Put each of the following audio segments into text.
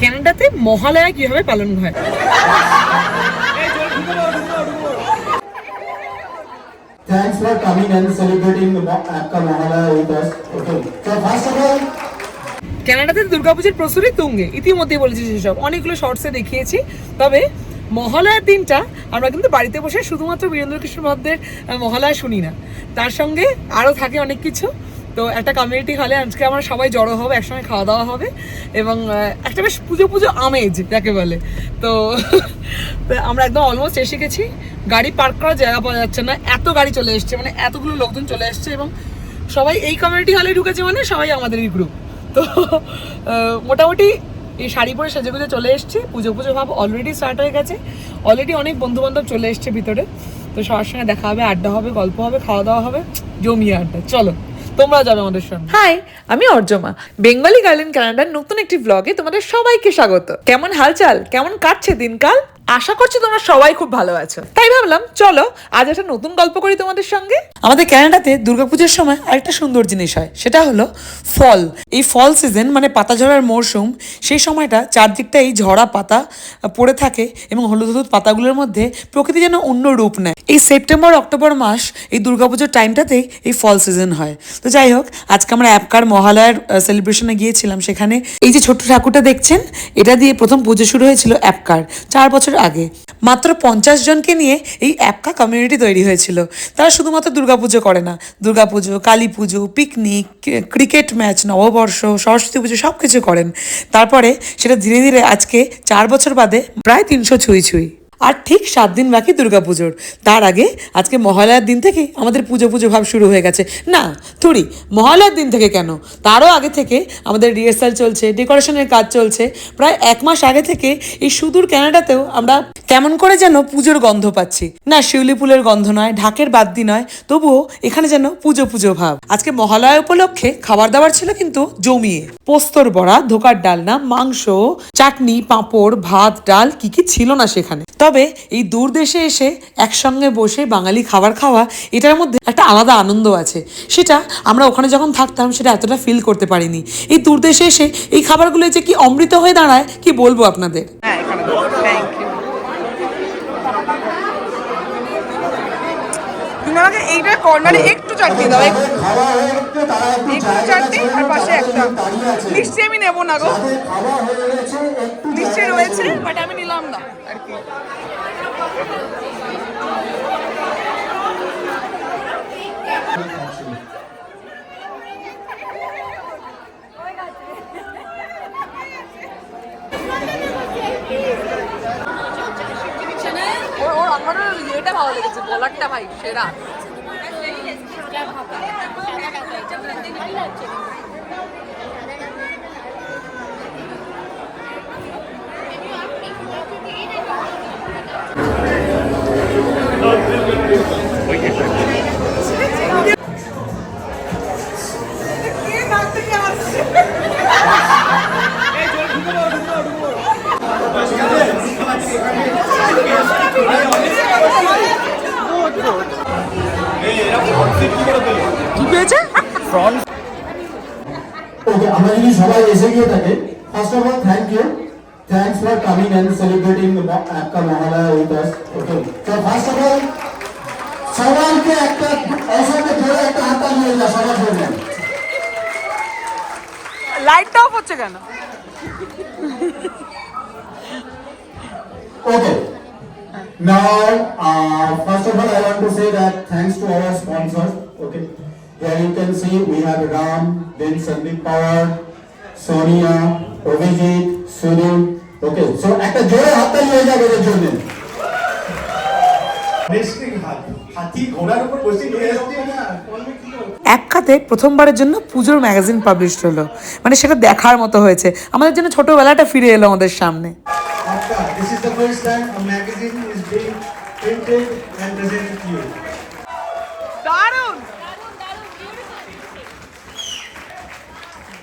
ক্যানাডাতে মহালয়া কীভাবে পালন হয়? Thanks for coming and celebrating the Akka Mahalaya with us. Okay. So first of all, ক্যানাডাতে দুর্গাপুজোর প্রস্তুতি তুঙ্গে। ইতিমধ্যেই বলেছি সেসব অনেকগুলো শর্টসে দেখিয়েছি। তবে মহালয়ার দিনটা আমরা কিন্তু বাড়িতে বসে শুধুমাত্র বীরেন্দ্র কৃষ্ণ ভদ্রের মহালয়া শুনি না। তার সঙ্গে আরও থাকে অনেক কিছু। তো একটা কমিউনিটি হলে আজকে আমরা সবাই জড়ো হবে, একসঙ্গে খাওয়া দাওয়া হবে এবং একটা বেশ পুজো পুজো আমেজ, যাকে বলে। তো আমরা একদম অলমোস্ট এসে গেছি। গাড়ি পার্ক করার জায়গা পাওয়া যাচ্ছে না। এত গাড়ি চলে এসছে মানে এতগুলো লোকজন চলে এসছে এবং সবাই এই কমিউনিটি হলে ঢুকেছে মানে সবাই আমাদেরই গ্রুপ তো মোটামুটি এই শাড়ি পরে সেজে গুজে চলে এসেছি। পুজো পুজো ভাব অলরেডি স্টার্ট হয়ে গেছে। অলরেডি অনেক বন্ধু বান্ধব চলে এসছে ভিতরে। তো সবার সঙ্গে দেখা হবে, আড্ডা হবে, গল্প হবে, খাওয়া দাওয়া হবে। জমিয়ে আড্ডা। চলো। তোমরাও যাবে আমাদের সঙ্গে হাই আমি অর্জমা। বেঙ্গলি গার্ল ইন কানাডার নতুন একটি ব্লগে তোমাদের সবাইকে স্বাগত। কেমন হালচাল? কেমন কাটছে দিনকাল? আশা করছি তোমরা সবাই খুব ভালো আছো। তাই ভাবলাম, চলো, আজ একটা নতুন গল্প করি তোমাদের সঙ্গে। আমাদের ক্যানাডাতে দুর্গাপুজোর সময় আরেকটা সুন্দর জিনিস হয়, সেটা হলো ফল। এই ফল সিজন মানে পাতা ঝরার মরশুম, সেই সময়টা চারদিকটা এই ঝরা পাতা পড়ে থাকে এবং হলুদ হলুদ পাতাগুলোর মধ্যে প্রকৃতি যেন অন্য রূপ নেয়। এই সেপ্টেম্বর, অক্টোবর মাস, এই দুর্গাপুজোর টাইমটাতেই এই ফল সিজন হয়। তো যাই হোক, আজকে আমরা অ্যাপকার মহালয়ার সেলিব্রেশনে গিয়েছিলাম, সেখানে এই যে ছোট্ট ঠাকুরটা দেখছেন, এটা দিয়ে প্রথম পুজো শুরু হয়েছিল অ্যাপকার চার বছর আগে। মাত্র পঞ্চাশ জনকে নিয়ে এই অ্যাপকা কমিউনিটি তৈরি হয়েছিল। তারা শুধুমাত্র দুর্গাপুজো করে না। দুর্গাপুজো কালী পুজো পিকনিক ক্রিকেট ম্যাচ নববর্ষ, সরস্বতী পুজো সব কিছু করেন। তারপরে সেটা ধীরে ধীরে আজকে চার বছর বাদে প্রায় তিনশো ছুঁই ছুঁই। আর ঠিক সাত দিন বাকি দুর্গাপুজোর। তার আগে আজকে মহালয়ার দিন থেকেই আমাদের পুজো পুজো ভাব শুরু হয়ে গেছে। না থুড়ি মহালয়ার দিন থেকে কেন? তারও আগে থেকে আমাদের রিহার্সাল চলছে ডেকোরেশনের কাজ চলছে। প্রায় এক মাস আগে থেকে এই সুদূর ক্যানাডাতেও আমরা কেমন করে যেন পুজোর গন্ধ পাচ্ছি। না, শিউলি ফুলের গন্ধ নয়, ঢাকের বাদ্যি নয়, তবুও এখানে যেন পুজো পুজো ভাব। আজকে মহালয়া উপলক্ষে খাবার দাবার ছিল কিন্তু জমিয়ে। পোস্তর বড়া, ধোকার ডালনা, মাংস, চাটনি, পাঁপড়, ভাত, ডাল, কি কি ছিল না সেখানে। তবে এই দূর দেশে এসে একসঙ্গে বসে বাঙালি খাবার খাওয়া, এটার মধ্যে একটা আলাদা আনন্দ আছে। সেটা আমরা ওখানে যখন থাকতাম, সেটা এতটা ফিল করতে পারিনি। এই দূর দেশে এসে এই খাবারগুলো যে কি অমৃত হয়ে দাঁড়ায়, কি বলব আপনাদের? হ্যাঁ কর্নারে একটু আমি নেব না গো। রয়েছে বাট আমি না আর কি। ওর ইয়েটা ভালো লেগেছে ভাই সেরা। পেয়েছে ওকে আমরা যদি সবাই এসে গিয়ে থাকি first of all thank you thanks for coming and celebrating একটা মহালয়া উইথ আস ওকে তো ফার্স্ট অফ অল সবাইকে একটা অসংখ্য জোরে একটা হাততালি হয়ে যায় সবার জন্য লাইটটা অফ হচ্ছে কেন Okay. Now, uh, first of all, I want to say that thanks to our sponsors. Okay. Here you can see we have Ram, then Sandeep Power, Sonia, Abhijit, Sunil. Okay. So, একটা জোরে হাততালি হয়ে যাবে এদের জন্য। এক খাতে প্রথমবারের জন্য পুজোর ম্যাগাজিন পাবলিশ হলো মানে সেটা দেখার মতো হয়েছে আমাদের জন্য ছোটবেলাটা ফিরে এলো আমাদের সামনে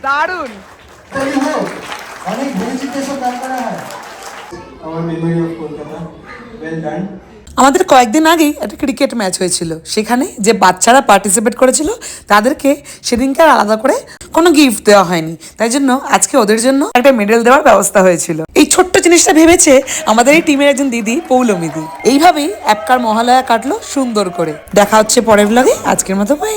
দারুণ। অনেক ভেরিফিকেশন দরকার হয় Our memory of Kolkata. Well done. আমাদের কয়েকদিন আগেই একটা ক্রিকেট ম্যাচ হয়েছিল সেখানে যে বাচ্চারা পার্টিসিপেট করেছিল, তাদেরকে সেদিনকে আর আলাদা করে কোনো গিফট দেওয়া হয়নি তাই জন্য আজকে ওদের জন্য একটা মেডেল দেওয়ার ব্যবস্থা হয়েছিল এই ছোট্ট জিনিসটা ভেবেছে আমাদের এই টিমের একজন দিদি পৌলমিদি এইভাবেই অ্যাপকার মহালয়া কাটলো সুন্দর করে দেখা হচ্ছে পরের ব্লগে আজকের মতো বাই